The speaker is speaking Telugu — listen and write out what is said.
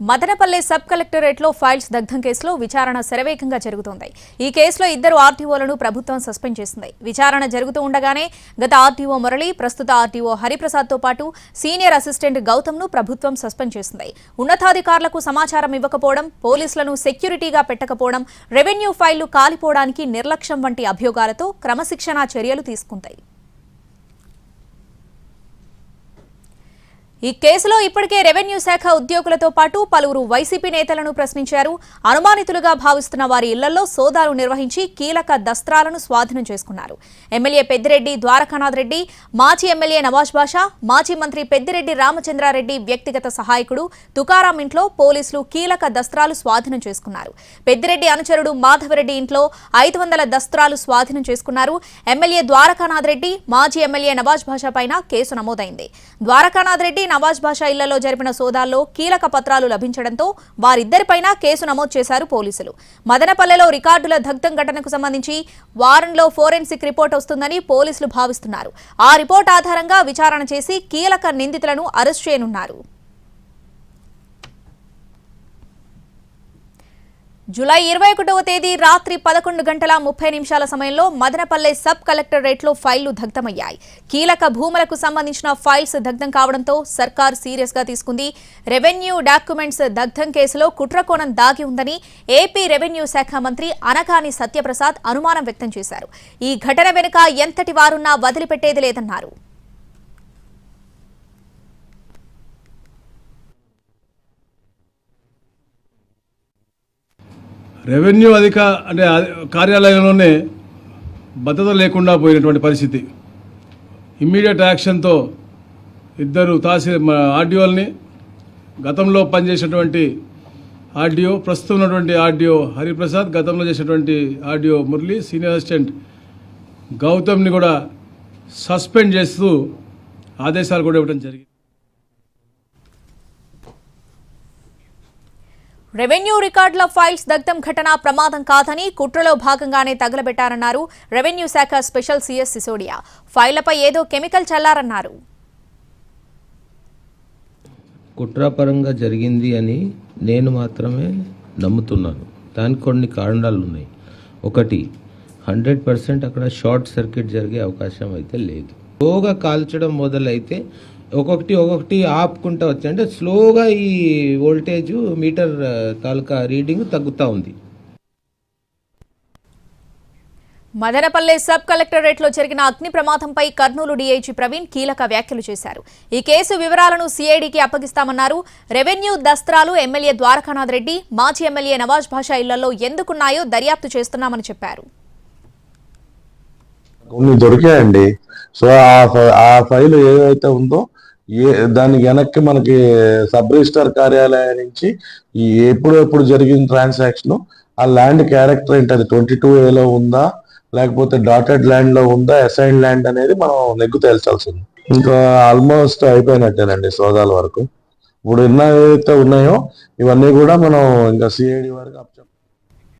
మదనపల్లె సబ్ కలెక్టరేట్లో ఫైల్స్ దగ్ధం కేసులో విచారణ శరవేగంగా జరుగుతోంది. ఈ కేసులో ఇద్దరు ఆర్టీఓలను ప్రభుత్వం సస్పెండ్ చేసింది. విచారణ జరుగుతూ ఉండగానే గత ఆర్టీఓ మురళి ప్రస్తుత ఆర్టీఓ హరిప్రసాద్తో పాటు సీనియర్ అసిస్టెంట్ గౌతమ్ను ప్రభుత్వం సస్పెండ్ చేసింది. ఉన్నతాధికారులకు సమాచారం ఇవ్వకపోవడం పోలీసులను సెక్యూరిటీగా పెట్టకపోవడం రెవెన్యూ ఫైళ్ళు కాలిపోవడానికి నిర్లక్ష్యం వంటి అభియోగాలతో క్రమశిక్షణా చర్యలు తీసుకుంటాయి ఈ కేసులో ఇప్పటికే రెవెన్యూ శాఖ ఉద్యోగులతో పాటు పలువురు వైసీపీ నేతలను ప్రశ్నించారు. అనుమానితులుగా భావిస్తున్న వారి ఇళ్ళలో సోదాలు నిర్వహించి కీలక దస్త్రాలను స్వాధీనం చేసుకున్నారు. ఎమ్మెల్యే పెద్దిరెడ్డి ద్వారకానాథ్ రెడ్డి మాజీ ఎమ్మెల్యే నవాజ్ బాషా మాజీ మంత్రి పెద్దిరెడ్డి రామచంద్రారెడ్డి వ్యక్తిగత సహాయకుడు తుకారాం ఇంట్లో పోలీసులు కీలక దస్త్రాలు స్వాధీనం చేసుకున్నారు. పెద్దిరెడ్డి అనుచరుడు మాధవరెడ్డి ఇంట్లో ఐదు వందల దస్త్రాలు స్వాధీనం చేసుకున్నారు. ఎమ్మెల్యే ద్వారకానాథ్ రెడ్డి మాజీ ఎమ్మెల్యే నవాజ్ బాషా పైన కేసు నమోదైంది. ద్వారకానాథ్ రెడ్డి నవాజ్ బాషా ఇళ్ళలో జరిపిన సోదాల్లో కీలక పత్రాలు లభించడంతో వారిద్దరిపైన కేసు నమోదు చేశారు పోలీసులు. మదనపల్లెలో రికార్డుల దగ్ధం ఘటనకు సంబంధించి వారంలో ఫోరెన్సిక్ రిపోర్ట్ వస్తుందని పోలీసులు భావిస్తున్నారు. ఆ రిపోర్ట్ ఆధారంగా విచారణ చేసి కీలక నిందితులను అరెస్ట్ చేయనున్నారు. జూలై ఇరవై ఒకటవ తేదీ రాత్రి పదకొండు గంటల ముప్పై నిమిషాల సమయంలో మదనపల్లె సబ్ కలెక్టరేట్లో ఫైళ్ళు దగ్ధమయ్యాయి. కీలక భూములకు సంబంధించిన ఫైల్స్ దగ్ధం కావడంతో సర్కార్ సీరియస్గా తీసుకుంది. రెవెన్యూ డాక్యుమెంట్స్ దగ్ధం కేసులో కుట్రకోణం దాగి ఉందని ఏపీ రెవెన్యూ శాఖ మంత్రి అనకాని సత్యప్రసాద్ అనుమానం వ్యక్తం చేశారు. ఈ ఘటన వెనుక ఎంతటి వారున్నా వదిలిపెట్టేది లేదన్నారు. రెవెన్యూ అధిక అంటే కార్యాలయంలోనే భద్రత లేకుండా పోయినటువంటి పరిస్థితి. ఇమ్మీడియట్ యాక్షన్తో ఇద్దరు తహసీ ఆర్డీఓల్ని గతంలో పనిచేసినటువంటి ఆర్డీఓ ప్రస్తుతం ఉన్నటువంటి ఆర్డీఓ హరిప్రసాద్ గతంలో చేసినటువంటి ఆర్డీఓ మురళి సీనియర్ అసిస్టెంట్ గౌతమ్ని కూడా సస్పెండ్ చేస్తూ ఆదేశాలు కూడా ఇవ్వడం జరిగింది. రెవెన్యూ రికార్డుల ఫైల్స్ దగ్ధం ఘటన ప్రమాదం కాదని కుట్రలో భాగంగానే తగలబెట్టారన్నారు రెవెన్యూ శాఖ స్పెషల్ సీఎస్ సిసోడియా. ఫైళ్ళపై ఏదో కెమికల్ చల్లారన్నారు. కుట్రాపరంగా జరిగింది అని నేను మాత్రమే నమ్ముతున్నాను. దానికి కొన్ని కారణాలు ఉన్నాయి. ఒకటి హండ్రెడ్ పర్సెంట్ అక్కడ షార్ట్ సర్క్యూట్ జరిగే అవకాశం అయితే లేదు. పోగా కాల్చడం మొదలైతే ఒక్కొక్కటి ఒక్కొక్కటి ఆపుకుంటా వచ్చి. అంటే స్లోగా ఈ వోల్టేజ్ మీటర్ తాలూకా రీడింగ్ తగ్గుతూ ఉంది. మదనపల్లె సబ్ కలెక్టరేట్లో జరిగిన అగ్ని ప్రమాదంపై కర్నూలు డీఐజీ ప్రవీణ్ కీలక వ్యాఖ్యలు చేశారు. ఈ కేసు వివరాలను సిఐడికి అప్పగిస్తామన్నారు. రెవెన్యూ దస్త్రాలు ఎమ్మెల్యే ద్వారకానాథ్ రెడ్డి మాజీ ఎమ్మెల్యే నవాజ్ భాషా ఇళ్ళలో ఎందుకున్నాయో దర్యాప్తు చేస్తున్నామని చెప్పారు. కొన్ని దొరికాయండి. సో ఆ ఫైల్ ఏదైతే ఉందో ఏ దాని వెనక్కి మనకి సబ్ రిజిస్టర్ కార్యాలయం నుంచి ఈ ఎప్పుడెప్పుడు జరిగిన ట్రాన్సాక్షన్ ఆ ల్యాండ్ క్యారెక్టర్ ఏంటి అది ట్వంటీ టూ ఏలో ఉందా లేకపోతే డాటెడ్ ల్యాండ్లో ఉందా అసైన్ ల్యాండ్ అనేది మనం నెగ్గు తేల్చాల్సింది. ఇంకా ఆల్మోస్ట్ అయిపోయినట్టేనండి సోదాల వరకు. ఇప్పుడు ఉన్న ఏదైతే ఉన్నాయో ఇవన్నీ కూడా మనం ఇంకా సిఐడి వరకు